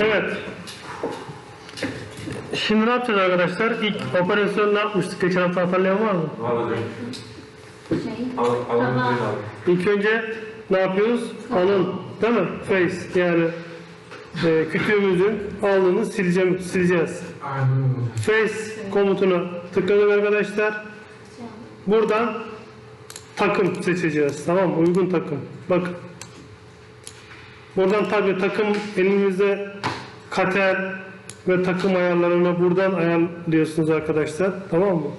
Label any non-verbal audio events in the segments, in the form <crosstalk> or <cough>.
Evet. Şimdi ne yapacağız arkadaşlar? İlk operasyon ne yapmıştık? Geçen hafta hatırlayan var mı? Var hocam. Şey, Al, Tamam. abi. İlk önce ne yapıyoruz? Alın, değil mi? Face yani e, kütüğümüzün alnını sileceğim, sileceğiz. Face komutunu tıkladık arkadaşlar. Buradan takım seçeceğiz. Tamam mı? Uygun takım. Bakın. Buradan tabi takım elimizde kater ve takım ayarlarını buradan ayarlıyorsunuz arkadaşlar. Tamam mı?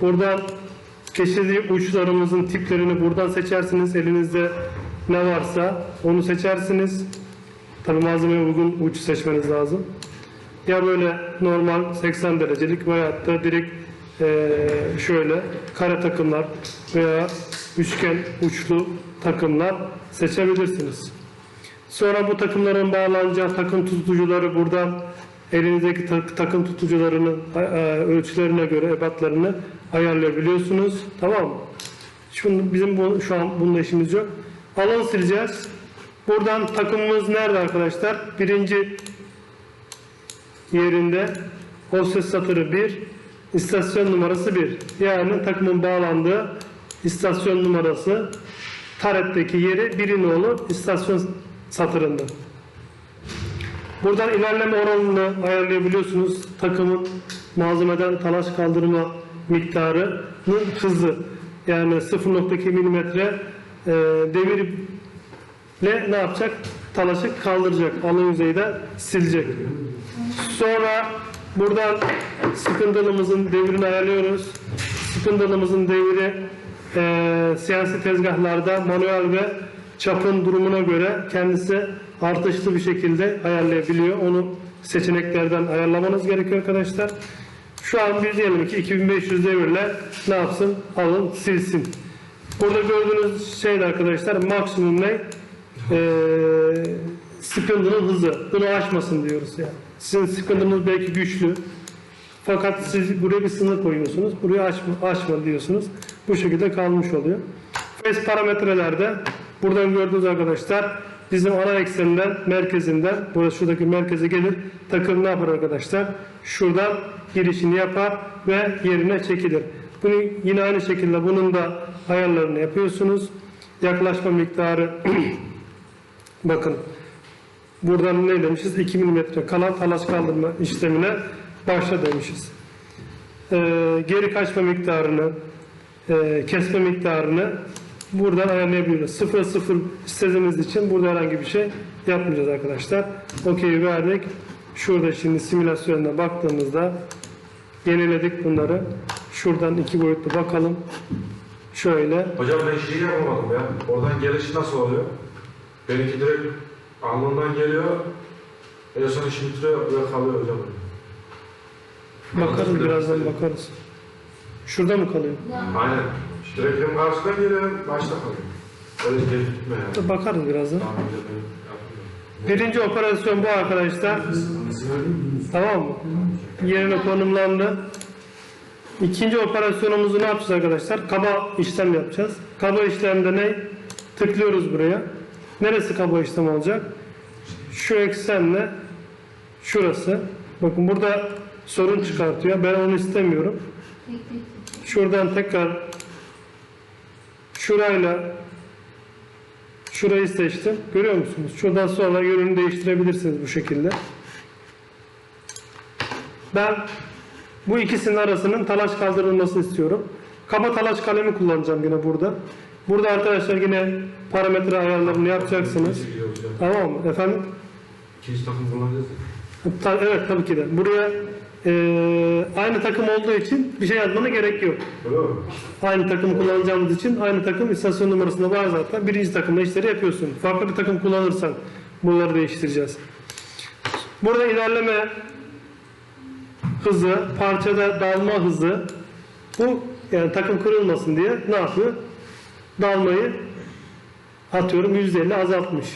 Buradan keşfediği uçlarımızın tiplerini buradan seçersiniz. Elinizde ne varsa onu seçersiniz. Tabi malzemeye uygun uç seçmeniz lazım. Ya böyle normal 80 derecelik veyahut da direkt eee, şöyle kare takımlar veya üçgen uçlu takımlar seçebilirsiniz. Sonra bu takımların bağlanacağı takım tutucuları buradan elinizdeki tak- takım tutucularının e, ölçülerine göre ebatlarını ayarlayabiliyorsunuz. Tamam mı? Şimdi bizim bu, şu an bununla işimiz yok. Alan sileceğiz. Buradan takımımız nerede arkadaşlar? Birinci yerinde o ses satırı 1, istasyon numarası 1. Yani takımın bağlandığı istasyon numarası taretteki yeri birin oğlu istasyon satırında. Buradan ilerleme oranını ayarlayabiliyorsunuz. Takımın malzemeden talaş kaldırma miktarının hızı. Yani 0.2 milimetre e, devirle ne yapacak? Talaşı kaldıracak. Alın yüzeyden silecek. Sonra buradan sıkıntılımızın devrini ayarlıyoruz. Sıkıntılımızın devri e, siyasi tezgahlarda manuel ve çapın durumuna göre kendisi artışlı bir şekilde ayarlayabiliyor. Onu seçeneklerden ayarlamanız gerekiyor arkadaşlar. Şu an biz diyelim ki 2500 devirle ne yapsın? Alın silsin. Burada gördüğünüz şey de arkadaşlar maksimum ne? Ee, spindle'ın hızı. Bunu aşmasın diyoruz yani. Sizin spindle'ınız belki güçlü. Fakat siz buraya bir sınır koyuyorsunuz. Burayı aşma, aşma diyorsunuz. Bu şekilde kalmış oluyor. Face parametrelerde buradan gördüğünüz arkadaşlar bizim ana ekseninden merkezinden burası şuradaki merkeze gelir. Takım ne yapar arkadaşlar? Şuradan girişini yapar ve yerine çekilir. Bunu yine aynı şekilde bunun da ayarlarını yapıyorsunuz. Yaklaşma miktarı <clears throat> bakın buradan ne demişiz? 2 mm kalan talaş kaldırma işlemine başla demişiz. Ee, geri kaçma miktarını e, kesme miktarını buradan ayarlayabiliyoruz. 0 0 istediğimiz için burada herhangi bir şey yapmayacağız arkadaşlar. Okey verdik. Şurada şimdi simülasyonuna baktığımızda yeniledik bunları. Şuradan iki boyutlu bakalım. Şöyle. Hocam ben şeyi yapamadım ya. Oradan geliş nasıl oluyor? Benimki direkt alnından geliyor. En son işi bitiriyor ve kalıyor hocam. Bakarız birazdan bakarız. Şurada mı kalıyor? Aynen. Karşıdan geliyor hem başta kalıyor. Öyle gelip gitme. Bakarız birazdan. Yapmıyorum. Birinci operasyon bu arkadaşlar. Tamam mı? Yerine konumlandı. İkinci operasyonumuzu ne yapacağız arkadaşlar? Kaba işlem yapacağız. Kaba işlemde ne? Tıklıyoruz buraya. Neresi kaba işlem olacak? Şu eksenle şurası. Bakın burada sorun çıkartıyor. Ben onu istemiyorum. Şuradan tekrar şurayla şurayı seçtim. Görüyor musunuz? Şuradan sonra yönünü değiştirebilirsiniz bu şekilde. Ben bu ikisinin arasının talaş kaldırılmasını istiyorum. Kaba talaş kalemi kullanacağım yine burada. Burada arkadaşlar yine parametre ayarlarını yapacaksınız. Tamam mı? Efendim? İkinci takım kullanacağız. Ta- evet tabii ki de. Buraya eee, aynı takım olduğu için bir şey yazmana gerek yok. Aynı takım kullanacağımız için aynı takım istasyon numarasında var zaten. Birinci takımda işleri yapıyorsun. Farklı bir takım kullanırsan bunları değiştireceğiz. Burada ilerleme hızı, parçada dalma hızı bu yani takım kırılmasın diye ne yapıyor? Dalmayı atıyorum %50 azaltmış.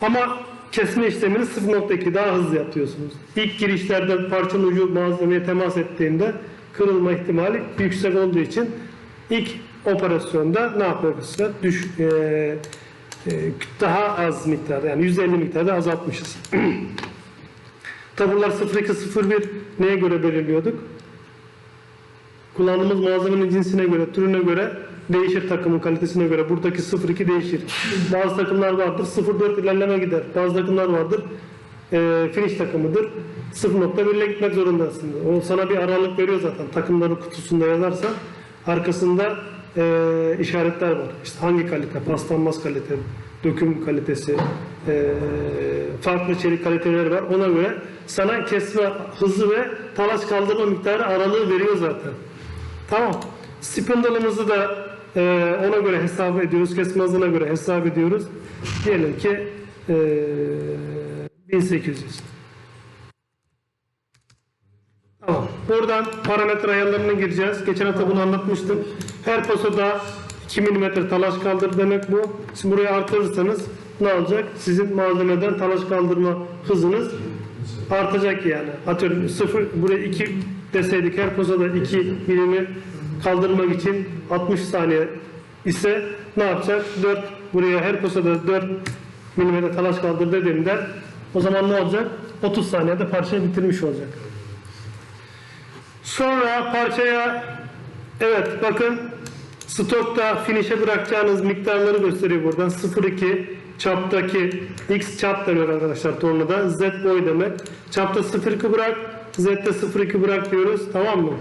Ama kesme işlemini 0.2 daha hızlı yapıyorsunuz. İlk girişlerde parçanın ucu malzemeye temas ettiğinde kırılma ihtimali yüksek olduğu için ilk operasyonda ne yapıyorsunuz? Düş, e, e, daha az miktarda yani 150 miktarda azaltmışız. <clears throat> Taburlar 0201 neye göre belirliyorduk? Kullandığımız malzemenin cinsine göre, türüne göre değişir takımın kalitesine göre. Buradaki 02 değişir. Bazı takımlar vardır 04 ilerleme gider. Bazı takımlar vardır e, finish takımıdır. 0.1 ile gitmek zorundasın. O sana bir aralık veriyor zaten. Takımların kutusunda yazarsa arkasında e, işaretler var. İşte hangi kalite, paslanmaz kalite, döküm kalitesi, e, farklı çelik kaliteleri var. Ona göre sana kesme hızı ve talaş kaldırma miktarı aralığı veriyor zaten. Tamam. Spindle'ımızı da e, ona göre hesap ediyoruz. Kesme hızına göre hesap ediyoruz. Diyelim ki e, 1800. Tamam. Buradan parametre ayarlarına gireceğiz. Geçen hafta bunu anlatmıştım. Her pasoda 2 mm talaş kaldır demek bu. Şimdi buraya artırırsanız ne olacak? Sizin malzemeden talaş kaldırma hızınız artacak yani. Atıyorum 0 buraya 2 deseydik her pasoda 2 mm kaldırmak için 60 saniye ise ne yapacak? 4 buraya her pasoda 4 mm talaş kaldır dediğimde o zaman ne olacak? 30 saniyede parçayı bitirmiş olacak. Sonra parçaya evet bakın stokta finish'e bırakacağınız miktarları gösteriyor buradan. 0.2 çaptaki x çap deniyor arkadaşlar tornada. Z boy demek. Çapta 0.2 bırak. Z'de 0.2 bırak diyoruz. Tamam mı?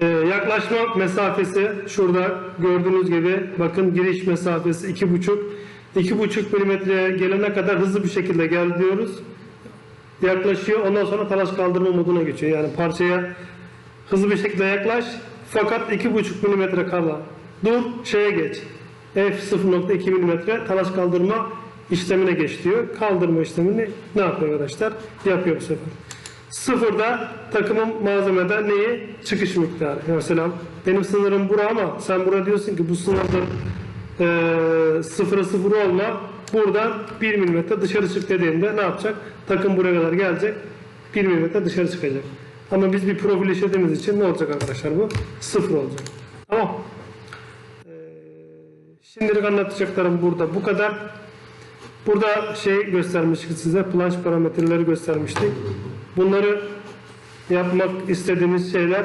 Ee, yaklaşma mesafesi şurada gördüğünüz gibi bakın giriş mesafesi 2.5 2.5 milimetreye gelene kadar hızlı bir şekilde gel diyoruz yaklaşıyor. Ondan sonra talaş kaldırma moduna geçiyor. Yani parçaya hızlı bir şekilde yaklaş fakat 2,5 milimetre kala. Dur şeye geç. F 0.2 milimetre talaş kaldırma işlemine geç diyor. Kaldırma işlemini ne yapıyor arkadaşlar? Yapıyor bu sefer. Sıfırda takımın malzemede neyi? Çıkış miktarı. Mesela benim sınırım bura ama sen burada diyorsun ki bu sınırda e, sıfıra sıfır olma buradan 1 milimetre dışarı çık dediğinde ne yapacak? Takım buraya kadar gelecek 1 milimetre dışarı çıkacak. Ama biz bir profil işlediğimiz için ne olacak arkadaşlar bu? Sıfır olacak. Tamam. Ee, şimdilik anlatacaklarım burada bu kadar. Burada şey göstermiştik size planş parametreleri göstermiştik. Bunları yapmak istediğimiz şeyler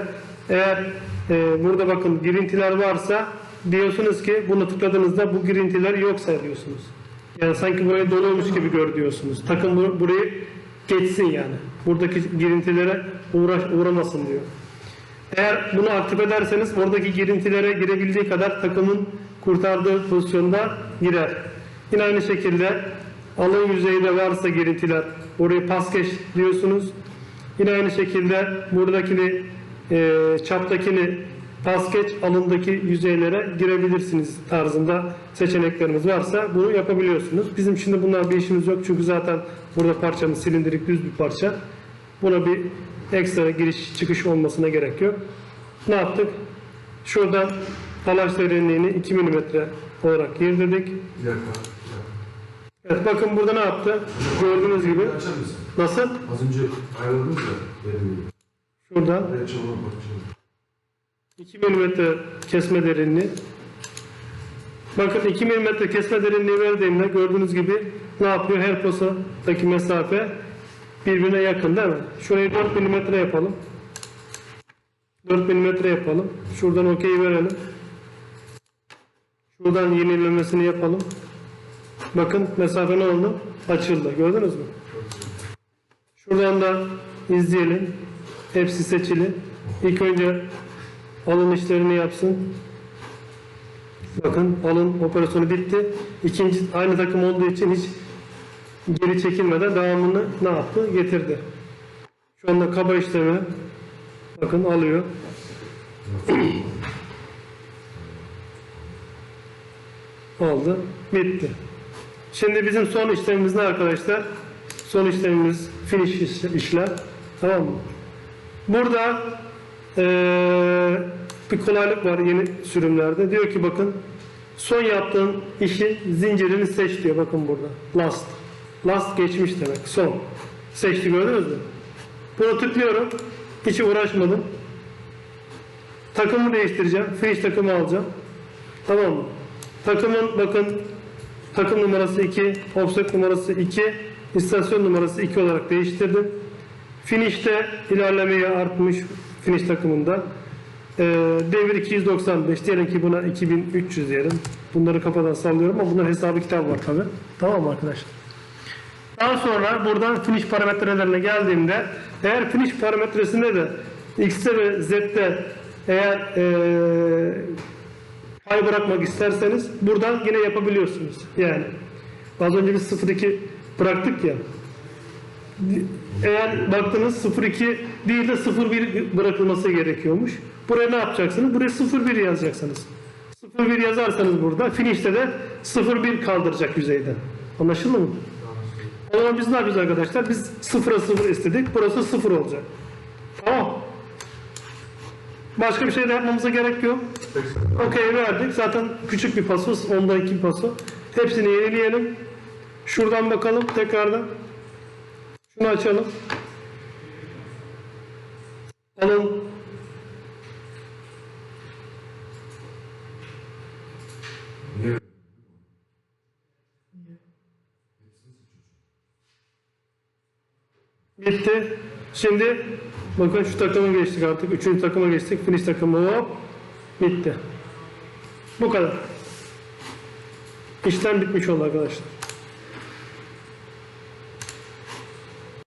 eğer e, burada bakın girintiler varsa diyorsunuz ki bunu tıkladığınızda bu girintiler yok sayıyorsunuz. Yani sanki burayı doluymuş gibi gör diyorsunuz. Takım bur- burayı geçsin yani. Buradaki girintilere uğraş uğramasın diyor. Eğer bunu aktif ederseniz oradaki girintilere girebildiği kadar takımın kurtardığı pozisyonda girer. Yine aynı şekilde alın yüzeyinde varsa girintiler orayı pas geç diyorsunuz. Yine aynı şekilde buradakini e, çaptakini pas geç alındaki yüzeylere girebilirsiniz tarzında seçeneklerimiz varsa bunu yapabiliyorsunuz. Bizim şimdi bunlar bir işimiz yok çünkü zaten burada parçamız silindirik düz bir parça. Buna bir ekstra giriş çıkış olmasına gerek yok. Ne yaptık? Şuradan talaş derinliğini 2 mm olarak girdirdik. Bir dakika. Evet bakın burada ne yaptı? Gördüğünüz gibi. Nasıl? Az önce ayrıldınız ya. Bakacağım. 2 mm kesme derinliği. Bakın 2 mm kesme derinliği verdiğimde gördüğünüz gibi ne yapıyor? Her posadaki mesafe birbirine yakın değil mi? Şurayı 4 mm yapalım. 4 mm yapalım. Şuradan okey verelim. Şuradan yenilemesini yapalım. Bakın mesafe ne oldu? Açıldı. Gördünüz mü? Şuradan da izleyelim. Hepsi seçili. İlk önce alın işlerini yapsın. Bakın alın operasyonu bitti. İkinci aynı takım olduğu için hiç geri çekilmeden devamını ne yaptı? Getirdi. Şu anda kaba işlemi bakın alıyor. <clears throat> Oldu. Bitti. Şimdi bizim son işlemimiz ne arkadaşlar? Son işlemimiz finish iş- işlem. Tamam mı? Burada eee, bir kolaylık var yeni sürümlerde. Diyor ki bakın son yaptığın işi zincirini seç diyor. Bakın burada. Last. Last geçmiş demek. Son. Seçti gördünüz mü? Bunu tıklıyorum. Hiç uğraşmadım. Takımı değiştireceğim. Finish takımı alacağım. Tamam mı? Takımın bakın takım numarası 2, offset numarası 2, istasyon numarası 2 olarak değiştirdim. Finish'te ilerlemeye artmış finish takımında. Ee, devir 295 diyelim ki buna 2300 diyelim. Bunları kafadan sallıyorum ama bunların hesabı kitabı var tabi. Tamam mı arkadaşlar? Daha sonra buradan finish parametrelerine geldiğimde eğer finish parametresinde de X'te ve Z'te eğer eee pay bırakmak isterseniz buradan yine yapabiliyorsunuz. Yani az önce biz 0.2 bıraktık ya. Eğer baktınız 0.2 değil de 0.1 bırakılması gerekiyormuş. Buraya ne yapacaksınız? Buraya 0.1 yazacaksınız. 0.1 yazarsanız burada finish'te de 0.1 kaldıracak yüzeyden. Anlaşıldı mı? O zaman biz ne yapacağız arkadaşlar? Biz 0'a 0 istedik. Burası 0 olacak. Tamam. Başka bir şey de yapmamıza gerek yok. Okey verdik. Zaten küçük bir paso. Ondan iki paso. Hepsini yenileyelim. Şuradan bakalım tekrardan. Şunu açalım. Alın. Bitti. Şimdi bakın şu takıma geçtik artık. Üçüncü takıma geçtik. Finish takımı hop. Bitti. Bu kadar. İşlem bitmiş oldu arkadaşlar.